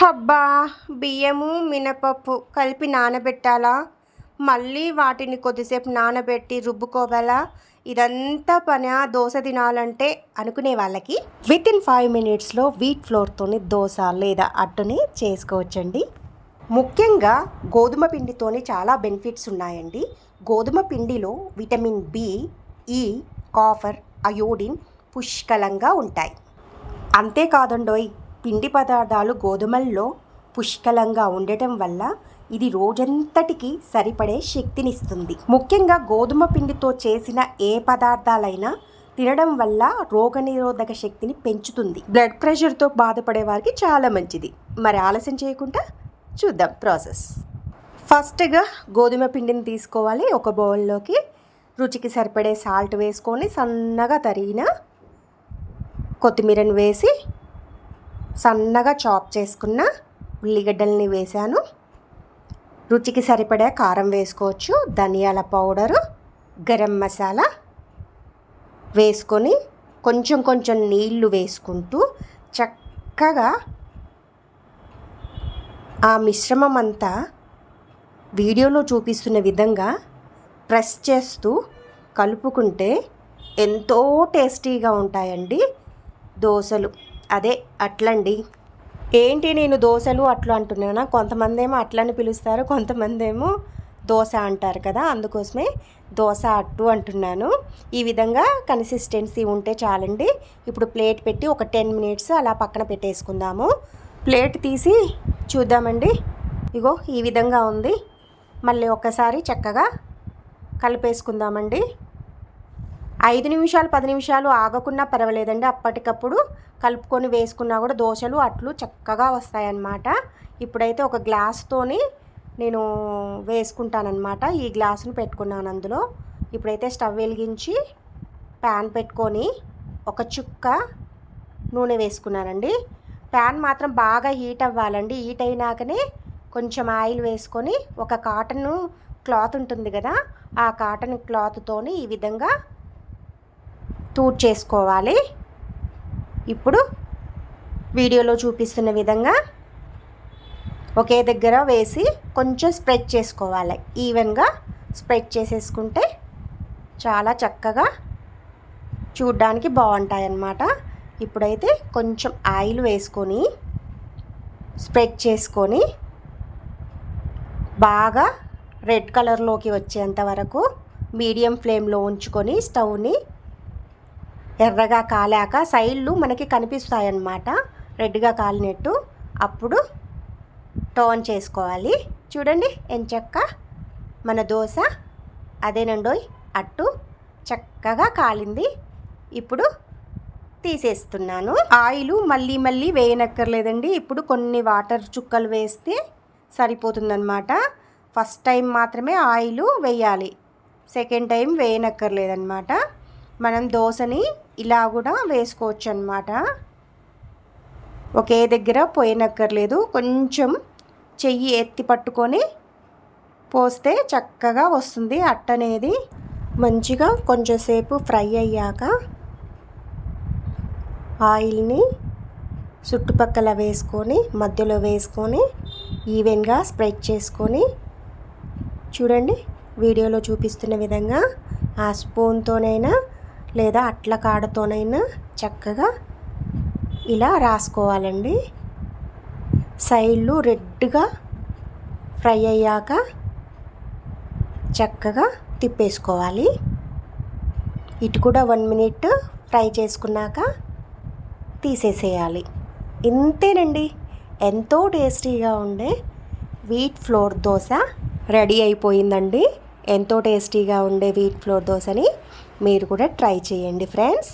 హబ్బా బియ్యము మినపప్పు కలిపి నానబెట్టాలా? మళ్ళీ వాటిని కొద్దిసేపు నానబెట్టి రుబ్బుకోవాలా? ఇదంతా పని దోశ తినాలంటే? అనుకునే వాళ్ళకి విత్ ఇన్ ఫైవ్ మినిట్స్లో వీట్ ఫ్లోర్తోని దోశ లేదా అట్టుని చేసుకోవచ్చండి. ముఖ్యంగా గోధుమ పిండితోని చాలా బెనిఫిట్స్ ఉన్నాయండి. గోధుమ పిండిలో vitamin B E copper iodine పుష్కలంగా ఉంటాయి. అంతేకాదండోయ్ పిండి పదార్థాలు గోధుమల్లో పుష్కలంగా ఉండటం వల్ల ఇది రోజంతటికి సరిపడే శక్తినిస్తుంది. ముఖ్యంగా గోధుమ పిండితో చేసిన ఏ పదార్థాలైనా తినడం వల్ల రోగనిరోధక శక్తిని పెంచుతుంది. బ్లడ్ ప్రెషర్తో బాధపడే వారికి చాలా మంచిది. మరి ఆలస్యం చేయకుండా చూద్దాం ప్రాసెస్. ఫస్ట్గా గోధుమ పిండిని తీసుకోవాలి. ఒక బౌల్లోకి రుచికి సరిపడే సాల్ట్ వేసుకొని సన్నగా తరిగిన కొత్తిమీరని వేసి సన్నగా చాప్ చేసుకున్న ఉల్లిగడ్డల్ని వేశాను. రుచికి సరిపడే కారం వేసుకోవచ్చు ధనియాల పౌడరు గరం మసాలా వేసుకొని కొంచెం కొంచెం నీళ్ళు వేసుకుంటూ చక్కగా ఆ మిశ్రమం అంతా వీడియోలో చూపిస్తున్న విధంగా ప్రెస్ చేస్తూ కలుపుకుంటే ఎంతో టేస్టీగా ఉంటాయండి దోశలు. అదే అట్లండి. ఏంటి నేను దోశలు అట్లు అంటున్నానా? కొంతమంది ఏమో అట్లని పిలుస్తారు కొంతమంది ఏమో దోశ అంటారు కదా అందుకోసమే దోశ అట్టు అంటున్నాను. ఈ విధంగా కన్సిస్టెన్సీ ఉంటే చాలండి. ఇప్పుడు ప్లేట్ పెట్టి ఒక టెన్ మినిట్స్ అలా పక్కన పెట్టేసుకుందాము. ప్లేట్ తీసి చూద్దామండి. ఇగో ఈ విధంగా ఉంది. మళ్ళీ ఒక్కసారి చక్కగా కలిపేసుకుందామండి. ఐదు నిమిషాలు పది నిమిషాలు ఆగకున్నా పర్వాలేదండి. అప్పటికప్పుడు కలుపుకొని వేసుకున్నా కూడా దోశలు అట్లు చక్కగా వస్తాయన్నమాట. ఇప్పుడైతే ఒక గ్లాస్తోని నేను వేసుకుంటానన్నమాట. ఈ గ్లాసును పెట్టుకున్నాను అందులో. ఇప్పుడైతే స్టవ్ వెలిగించి ప్యాన్ పెట్టుకొని ఒక చుక్క నూనె వేసుకున్నానండి. ప్యాన్ మాత్రం బాగా హీట్ అవ్వాలండి. హీట్ అయినాకనే కొంచెం ఆయిల్ వేసుకొని ఒక కాటన్ క్లాత్ ఉంటుంది కదా ఆ కాటన్ క్లాత్తోని ఈ విధంగా తూట్ చేసుకోవాలి. ఇప్పుడు వీడియోలో చూపిస్తున్న విధంగా ఒకే దగ్గర వేసి కొంచెం స్ప్రెడ్ చేసుకోవాలి. ఈవెన్గా స్ప్రెడ్ చేసేసుకుంటే చాలా చక్కగా చూడ్డానికి బాగుంటాయన్నమాట. ఇప్పుడైతే కొంచెం ఆయిల్ వేసుకొని స్ప్రెడ్ చేసుకొని బాగా రెడ్ కలర్లోకి వచ్చేంత వరకు మీడియం ఫ్లేమ్లో ఉంచుకొని స్టవ్ని ఎర్రగా కాలాక సైడ్లు మనకి కనిపిస్తాయన్నమాట. రెడ్గా కాలినట్టు. అప్పుడు టర్న్ చేసుకోవాలి. చూడండి ఎంచక్క మన దోశ. అదేనండోయ్ అట్టు చక్కగా కాలింది. ఇప్పుడు తీసేస్తున్నాను. ఆయిల్ మళ్ళీ మళ్ళీ వేయనక్కర్లేదండి. ఇప్పుడు కొన్ని వాటర్ చుక్కలు వేస్తే సరిపోతుందన్నమాట. ఫస్ట్ టైం మాత్రమే ఆయిల్ వేయాలి. సెకండ్ టైం వేయనక్కర్లేదన్నమాట. మనం దోశని ఇలా కూడా వేసుకోవచ్చు అనమాట ఒకే దగ్గర పోయినక్కర్లేదు. కొంచెం చెయ్యి ఎత్తి పట్టుకొని పోస్తే చక్కగా వస్తుంది అట్ట అనేది మంచిగా కొంచెంసేపు ఫ్రై అయ్యాక ఆయిల్ని చుట్టుపక్కల వేసుకొని మధ్యలో వేసుకొని ఈవెన్గా స్ప్రెడ్ చేసుకొని చూడండి వీడియోలో చూపిస్తున్న విధంగా ఆ స్పూన్తోనైనా లేదా అట్ల కాడతోనైనా చక్కగా ఇలా రాసుకోవాలండి. సైడ్లు రెడ్గా ఫ్రై అయ్యాక చక్కగా తిప్పేసుకోవాలి. ఇటు కూడా వన్ మినిట్ ఫ్రై చేసుకున్నాక తీసేసేయాలి. ఇంతేనండి. ఎంతో టేస్టీగా ఉండే వీట్ ఫ్లోర్ దోశ రెడీ అయిపోయిందండి. ఎంతో టేస్టీగా ఉండే వీట్ ఫ్లోర్ దోశని మీరు కూడా ట్రై చేయండి ఫ్రెండ్స్.